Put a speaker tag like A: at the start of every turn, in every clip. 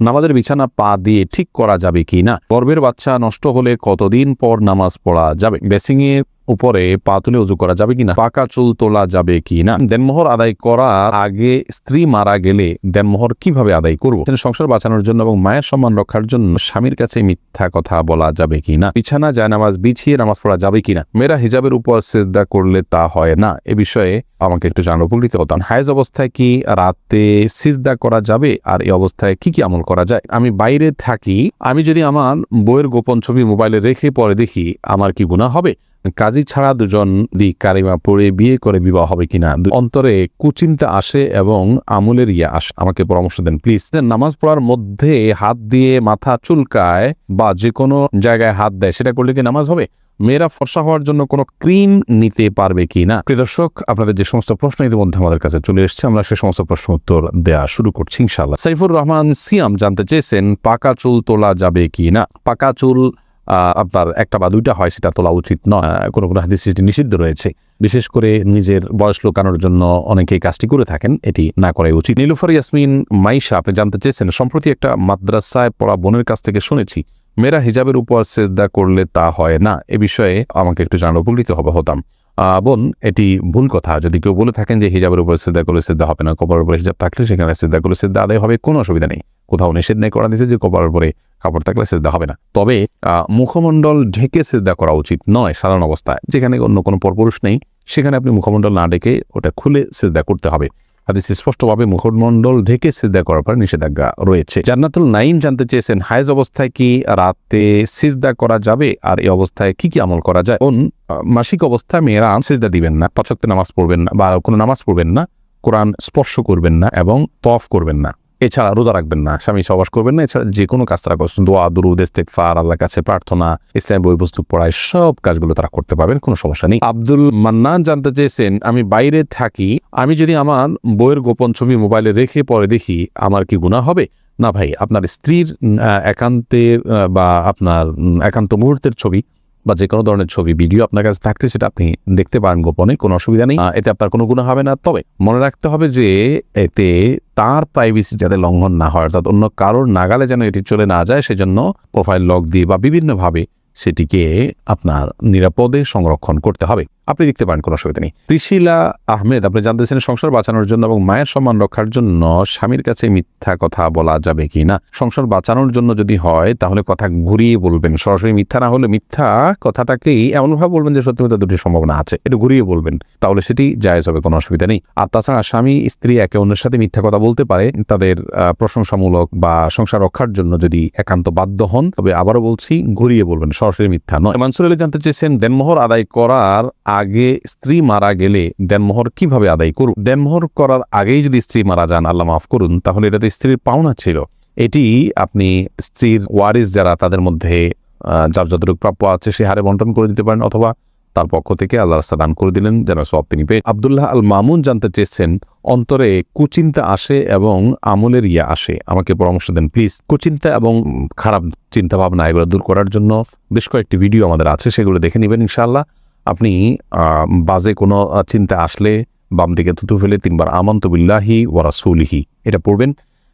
A: নামাজের বিছানা পা দিয়ে ঠিক করা যাবে কি না? গর্বের বাচ্চা নষ্ট হলে কতদিন পর নামাজ পড়া যাবে? বেসিং এর উপরে পা তুলে উজু করা যাবে কিনা? পাকা চুল তোলা যাবে কি না দেনমোহর আদায় করার আগে স্ত্রী মারা গেলে দেনমোহর কীভাবে আদায় করব? সংসার বাঁচানোর জন্য এবং মায়ের সম্মান রক্ষার জন্য স্বামীর কাছে মিথ্যা কথা বলা যাবে কি না বিছানা যায় নামাজ বিছিয়ে নামাজ পড়া যাবে কিনা? মেয়েরা হিজাবের উপর সেজদা করলে তা হয় না? এ বিষয়ে আমাকে একটু জানার উপকৃত হতাম। হায়েজ অবস্থায় কি রাতে সিজদা করা যাবে? আর এই অবস্থায় কি কি আমল করা যায়? আমি বাইরে থাকি, আমি যদি আমার বইয়ের গোপন ছবি মোবাইলে রেখে পরে দেখি, আমার কি গুণা হবে? কাজী ছাড়া দুজন দি কারিমা পড়ে বিয়ে করে বিবাহ হবে কিনা? অন্তরে কুচিন্তা আসে এবং আমলের ইয়ে আসে। আমাকে পরামর্শ দেন, প্লিজ। নামাজ পড়ার মধ্যে হাত দিয়ে মাথা চুলকায় বা যে কোনো জায়গায় হাত দেয়, সেটা করলে কি নামাজ হবে? মেয়েরা ফর্সা হওয়ার জন্য কোনো ক্রিম নিতে পারবে কি না দর্শক, আপনাদের যে সমস্ত প্রশ্ন ইতিমধ্যে আমাদের কাছে চলে এসেছে, আমরা সে সমস্ত প্রশ্ন উত্তর দেওয়া শুরু করছি ইনশাল্লাহ সাইফুর রহমান সিয়াম জানতে চেয়েছেন, পাকা চুল তোলা যাবে কি না পাকা চুল আপনার একটা বা দুইটা হয়, সেটা তোলা উচিত নয়। কোনো কোনো হাদিস সেটি নিষিদ্ধ রয়েছে। বিশেষ করে নিজের বয়স লোকানোর জন্য অনেকে এই কাজটি করে থাকেন, এটি না করাই উচিত। নীলুফার ইয়াসমিন মাইশা, আপনি জানতে চেয়েছেন, সম্প্রতি একটা মাদ্রাসায় পড়া বোনের কাছ থেকে শুনেছি, মেয়েরা হিজাবের উপর সেজদা করলে তা হয় না। এ বিষয়ে আমাকে একটু জানার উপকৃত হবে হতাম। বোন, এটি ভুল কথা। যদি কেউ বলে থাকেন যে হিজাবের উপর সেদ্ধা করলে সেদ্ধা হবে না কপার উপরে হিজাব থাকলে সেখানে সেদ্ধা করলে সেদ্ধা আদায় হবে, কোনো অসুবিধা নেই। কোথাও নিষেধ নেই করা দিয়েছে যে কপার উপরে কাপড় থাকলে সেদ্ধা হবে না। তবে মুখমণ্ডল ঢেকে সেদ্ধা করা উচিত নয় সাধারণ অবস্থায়। যেখানে অন্য কোনো পরপুরুষ নেই, সেখানে আপনি মুখমণ্ডল না ডেকে ওটা খুলে সেদ্ধা করতে হবে। হাদিস স্পষ্টভাবে মুখমণ্ডল ঢেকে সিজদা করার পর নিষেধাজ্ঞা রয়েছে। জান্নাতুল নাইম জানতে চেয়েছেন, হায়েজ অবস্থায় কি রাতে সিজদা করা যাবে? আর এই অবস্থায় কি কি আমল করা যায়? কোন মাসিক অবস্থায় মেয়েরা সিজদা দিবেন না পাঁচক্ত নামাজ পড়বেন না বা কোনো নামাজ পড়বেন না, কোরআন স্পর্শ করবেন না এবং তফ করবেন না। এছাড়া রোজা রাখবেন না, স্বামী সবাস করবেন না, এছাড়া যে কোনো কাজ তারা করছেন, দোয়া, দুরুদ ইস্তেকফার আল্লাহর কাছে প্রার্থনা ইসলাম বই, পুস্তক পড়ায় সব কাজগুলো তারা করতে পারবেন, কোনো সমস্যা নেই। আব্দুল মান্নান জানতে চেয়েছেন, আমি বাইরে থাকি, আমি যদি আমার বইয়ের গোপন ছবি মোবাইলে রেখে পরে দেখি, আমার কি গুণা হবে? না ভাই, আপনার স্ত্রীর একান্তের বা আপনার একান্ত মুহূর্তের ছবি বা যে কোনো ধরনের ছবি, ভিডিও আপনার কাছে থাকলে সেটা আপনি দেখতে পারেন গোপনে, কোনো অসুবিধা নেই। এতে আপনার কোনো গুণা হবে না। তবে মনে রাখতে হবে যে এতে তার প্রাইভেসি যাতে লঙ্ঘন না হয়, অর্থাৎ অন্য কারোর নাগালে যেন এটি চলে না যায়, সেজন্য প্রোফাইল লক দিয়ে বা বিভিন্নভাবে সেটিকে আপনার নিরাপদে সংরক্ষণ করতে হবে। আপনি দেখতে পারেন কোনো অসুবিধা নেই। ত্রিশিলা আহমেদ, আপনি জানতেছেন সংসার বাঁচানোর জন্য এবং মায়ের সম্মান রক্ষার জন্য স্বামীর কাছে মিথ্যা কথা বলা যাবে কি না? সংসার বাঁচানোর জন্য যদি হয়, তাহলে কথা ঘুরিয়ে বলবেন। সরাসরি মিথ্যা না হলে মিথ্যা কথাটাকেই এমনভাবে বলবেন যে সত্যি মিথ্যা দুটি সম্ভাবনা আছে। একটু ঘুরিয়ে বলবেন, তাহলে সেটি জায়জ হবে, কোনো অসুবিধা নেই। আর তাছাড়া স্বামী, স্ত্রী একে অন্যের সাথে মিথ্যা কথা বলতে পারে, তাদের প্রশংসামূলক বা সংসার রক্ষার জন্য যদি একান্ত বাধ্য হন, তবে আবারও বলছি, ঘুরিয়ে বলবেন, সরাসরি মিথ্যা নয়। মানসুর আলী জানতে চেয়েছেন, দেনমোহর আদায় করার আগে স্ত্রী মারা গেলে দেনমোহর কীভাবে আদায় করুন দেনমোহর করার আগেই যদি স্ত্রী মারা যান, আল্লাহ মাফ করুন, তাহলে এটা তো স্ত্রীর পাওনা ছিল। এটি আপনি স্ত্রীর ওয়ারিস যারা তাদের মধ্যে যার যতটুকু প্রাপ্য আছে সে হারে বন্টন করে দিতে পারেন, অথবা তার পক্ষ থেকে আল্লাহ রাস্তা দান করে দিলেন, যেন সব তিনি পেয়ে। আবদুল্লাহ আল মামুন জানতে চেয়েছেন, অন্তরে কুচিন্তা আসে এবং আমলের ইয়া আসে। আমাকে পরামর্শ দেন, প্লিজ। কুচিন্তা এবং খারাপ চিন্তা ভাবনা এগুলো দূর করার জন্য বেশ কয়েকটি ভিডিও আমাদের আছে, সেগুলো দেখে নেবেন, ইনশাআল্লাহ। আপনি বাজে কোনো চিন্তা আসলে বাম দিকে থুতু ফেলে তিনবার আমন্ত বিল্লাহি ওয়ারাসুলিহি এটা পড়বেন।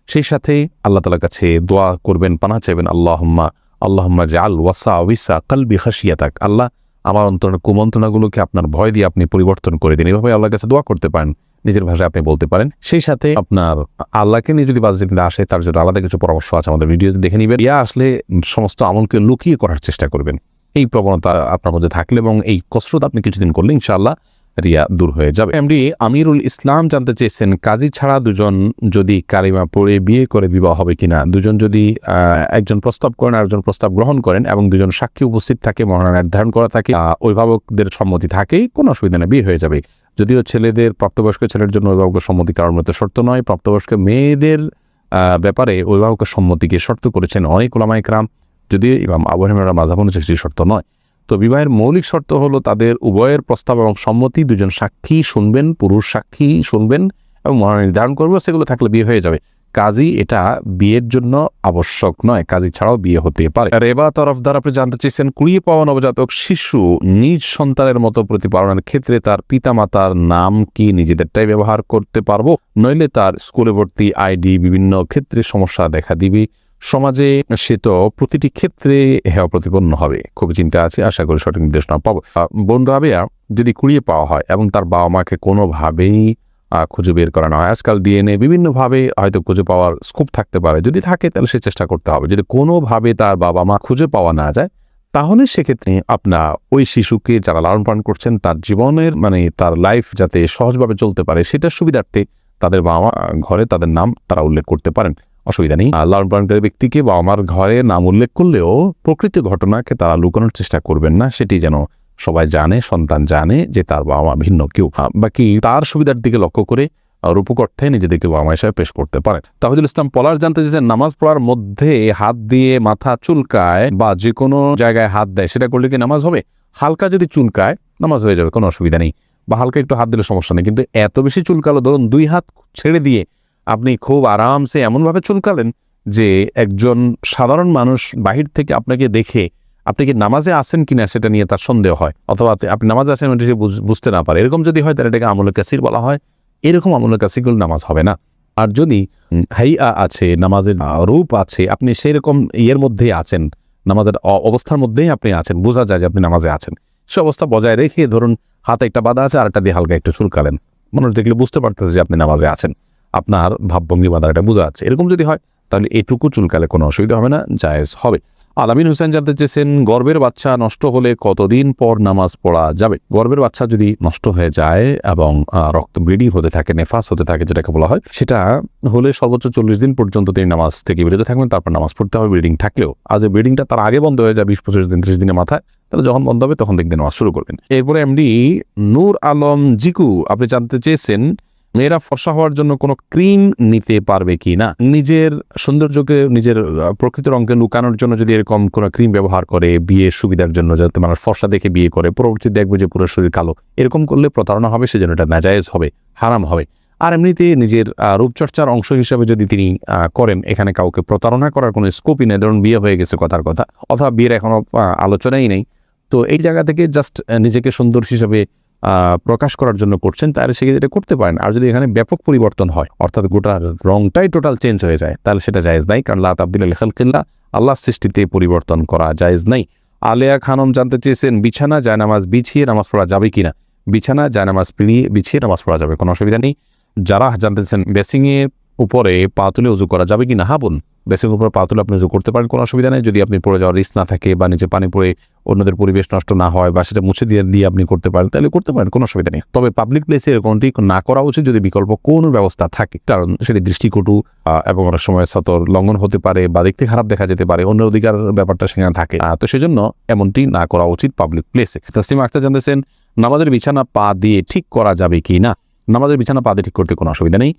A: সেই সাথে আল্লাহ তালার কাছে দোয়া করবেন পানা চাইবেন, আল্লাহম্মা আল্লাহম্মা জাল ওয়াসা ওয়িসা কালবি খাসিয়াতাক আল্লাহ আমার অন্তরের কুমন্ত্রণাগুলোকে আপনার ভয় দিয়ে আপনি পরিবর্তন করে দিন। এভাবে আল্লাহর কাছে দোয়া করতে পারেন, নিজের ভাষায় আপনি বলতে পারেন। সেই সাথে আপনার আল্লাহকে নিয়ে যদি বাজে চিন্তা আসে, তার জন্য আলাদা কিছু পরামর্শ আছে আমাদের ভিডিওতে, দেখে নিবেন। ইয়া আসলে সমস্ত আমলকে লুকিয়ে করার চেষ্টা করবেন। এই প্রবণতা আপনার মধ্যে থাকলে এবং এই কসরত আপনি কিছুদিন করলে ইনশাআল্লাহ রিয়া দূর হয়ে যাবে। এমডি আমিরুল ইসলাম জানতে চেয়েছেন, কাজী ছাড়া দুজন যদি কারিমা পড়ে বিয়ে করে বিবাহ হবে কিনা? দুজন যদি একজন প্রস্তাব করেন আর একজন প্রস্তাব গ্রহণ করেন এবং দুজন সাক্ষী উপস্থিত থাকে মহানা নির্ধারণ করা থাকে অভিভাবকদের সম্মতি থাকে, কোনো অসুবিধা নেই, বিয়ে হয়ে যাবে। যদিও ছেলেদের, প্রাপ্তবয়স্ক ছেলের জন্য অভিভাবকের সম্মতি কারণ মতো শর্ত নয়, প্রাপ্তবয়স্ক মেয়েদের ব্যাপারে অভিভাবকের সম্মতিকে শর্ত করেছেন অনেক ওলামা যদিও ইমাম আবু হানিফা মাঝাব অনুযায়ী সেটি শর্ত নয়, তো বিবাহের মৌলিক শর্ত হলো তাদের উভয়ের প্রস্তাব এবং সম্মতি দুজন সাক্ষী শুনবেন, পুরুষ সাক্ষী শুনবেন এবং মহানা নির্ধারণ করবে সেগুলো থাকলে বিয়ে হয়ে যাবে। কাজী এটা বিয়ের জন্য আবশ্যক নয়, কাজী ছাড়াও বিয়ে হতে পারে। রেবা তরফদার আপনি জানতে চেয়েছেন কুড়িয়ে পাওয়া নবজাতক শিশু নিজ সন্তানের মতো প্রতিপালনের ক্ষেত্রে তার পিতামাতার নাম কি নিজেদেরটাই ব্যবহার করতে পারব? নইলে তার স্কুলে ভর্তি আইডি বিভিন্ন ক্ষেত্রে সমস্যা দেখা দিবে। সমাজে সে তো প্রতিটি ক্ষেত্রে হেয় প্রতিপন্ন হবে। খুব চিন্তা আছে, আশা করি সঠিক নির্দেশনা পাবো। বোন রাবেয়া যদি কুড়িয়ে পাওয়া হয় এবং তার বাবা মাকে কোনোভাবেই খুঁজে বের করানো হয়, আজকাল ডিএনএ বিভিন্নভাবে হয়তো খুঁজে পাওয়ার স্কোপ থাকতে পারে। যদি থাকে, তাহলে সে চেষ্টা করতে হবে। যদি কোনোভাবে তার বাবা মা খুঁজে পাওয়া না যায়, তাহলে সেক্ষেত্রে আপনার ওই শিশুকে যারা লালন পালন করছেন, তার জীবনের মানে তার লাইফ যাতে সহজভাবে চলতে পারে, সেটার সুবিধার্থে তাদের বাবা ঘরে তাদের নাম তারা উল্লেখ করতে পারেন। অসুবিধা নেই। লালন পালনকারী ব্যক্তিকে বাবা মার ঘরে নাম উল্লেখ করলেও প্রকৃত ঘটনাকে তারা লুকানোর চেষ্টা করবেন না সেটি যেন সবাই জানে সন্তান জানে যে তার বাবা মা ভিন্ন কেউ। বাকি তার সুবিধার দিকে লক্ষ্য করে আহ, রূপক অর্থে নিজেদেরকে বাবা মা হিসাবে পেশ করতে পারে তাহিদুল ইসলাম পলাশ জানতে চেয়েছেন নামাজ পড়ার মধ্যে হাত দিয়ে মাথা চুলকায় বা যে কোনো জায়গায় হাত দেয় সেটা করলে কি নামাজ হবে? হালকা যদি চুলকায় নামাজ হয়ে যাবে কোনো অসুবিধা নেই। বা হালকা একটু হাত দিলে সমস্যা নেই কিন্তু এত বেশি চুলকালো ধরুন দুই হাত ছেড়ে দিয়ে আপনি খুব আরামসে এমনভাবে চুলকালেন যে একজন সাধারণ মানুষ বাহির থেকে আপনাকে দেখে আপনি কি নামাজে আসেন কিনা সেটা নিয়ে তার সন্দেহ হয়? অথবা আপনি- নামাজে আসেন ওটা সে বুঝ- বুঝতে না পারে। এরকম যদি হয় তাহলে এটাকে আমলে কাসির বলা হয়। এরকম আমলে কাসিরগুলো নামাজ হবে না। আর যদি হাইয়া আছে, নামাজের রূপ আছে, আপনি সেই রকম ইয়ের মধ্যেই আছেন, নামাজের অবস্থার মধ্যেই আপনি আছেন, বোঝা যায় যে আপনি নামাজে আছেন। সে অবস্থা বজায় রেখে ধরুন হাতে একটা বাধা আছে আর একটা দিয়ে হালকা একটু চুলকালেন। মানুষ দেখলে বুঝতে পারতেছে যে আপনি নামাজে আছেন। আপনার ভাবভঙ্গি বাধাটা বোঝা যাচ্ছে। এরকম যদি হয়, তাহলে এটুকু চুলকালে কোনো অসুবিধা হবে না, জায়েজ হবে। আলামিন হোসেন জানতে চেয়েছেন, গর্বের বাচ্চা নষ্ট হলে কতদিন পর নামাজ পড়া যাবে? গর্বের বাচ্চা যদি নষ্ট হয়ে যায় এবং রক্ত ব্লিডিং হতে থাকে, নেফাস হতে থাকে, যেটাকে বলা হয়, সেটা হলে সর্বোচ্চ চল্লিশ দিন পর্যন্ত তিনি নামাজ থেকে বিরত থাকবেন, তারপর নামাজ পড়তে হবে ব্লিডিং থাকলেও। আজ ব্লিডিংটা তার আগে বন্ধ হয়ে যায়, বিশ, পঁচিশ দিন, ত্রিশ দিনের মাথায়, তাহলে যখন বন্ধ হবে, তখন দেখবেন নামাজ শুরু করবেন। এরপরে এমডি নূর আলম জিকু, আপনি জানতে চেয়েছেন মেয়েরা ফর্সা হওয়ার জন্য কোনো ক্রিম নিতে পারবে কি না? নিজের সৌন্দর্যকে, নিজের প্রকৃত রঙকে লুকানোর জন্য যদি এরকম কোনো ক্রিম ব্যবহার করে বিয়ের সুবিধার জন্য, যাতে মানুষ ফর্সা দেখে বিয়ে করে, পরবর্তী দেখবে যে পুরো শরীর কালো, এরকম করলে প্রতারণা হবে, সেজন্য এটা নাজায়েজ হবে, হারাম হবে। আর এমনিতে নিজের রূপচর্চার অংশ হিসাবে যদি তিনি করেন, এখানে কাউকে প্রতারণা করার কোনো স্কোপই নেই। ধরুন, বিয়ে হয়ে গেছে কথার কথা, অথবা বিয়ের এখনও আলোচনাই নেই। তো এই জায়গা থেকে জাস্ট নিজেকে সুন্দর হিসাবে প্রকাশ করার জন্য করছেন, তাহলে সে সেক্ষেত্রে করতে পারেন। আর যদি এখানে ব্যাপক পরিবর্তন হয়, অর্থাৎ গোটা রংটাই টোটাল চেঞ্জ হয়ে যায়, তাহলে সেটা জায়েজ নাই। কারণ লাত আব্দুল খালকিল্লা আল্লাহ সৃষ্টিতে পরিবর্তন করা জায়েজ নাই। আলেয়া খানম জানতে চেয়েছেন, বিছানা জায়নামাজ বিছিয়ে নামাজ পড়া যাবে কিনা? বিছানা জায়নামাজ পিড়িয়ে বিছিয়ে নামাজ পড়া যাবে, কোনো অসুবিধা নেই। যারা জানতেছেন বেসিংয়ের উপরে পা তুলে উজু করা যাবে কিনা? হ্যাঁ বোন বেসিং উপরে পা তুলে আপনি করতে পারেন, কোনো অসুবিধা নেই। যদি আপনি পড়ে যাওয়ার রিস্ক না থাকে বা নিচে পানি পড়ে অন্যদের পরিবেশ নষ্ট না হয় বা সেটা মুছে দিয়ে দিয়ে আপনি করতে পারেন, তাহলে করতে পারেন, কোনো অসুবিধা নেই। তবে পাবলিক প্লেসে এরকমটি না করা উচিত যদি বিকল্প কোনো ব্যবস্থা থাকে। কারণ সেটি দৃষ্টিকটু এবং অনেক সময় সতর লঙ্ঘন হতে পারে বা দেখতে খারাপ দেখা যেতে পারে অন্য অধিকার ব্যাপারটা সেখানে থাকে। তো সেজন্য এমনটি না করা উচিত পাবলিক প্লেসে তাসলিম আক্তার জানতেছেন, নামাজের বিছানা পা দিয়ে ঠিক করা যাবে কি না? নামাজের বিছানা পা দিয়ে ঠিক করতে কোনো অসুবিধা নেই।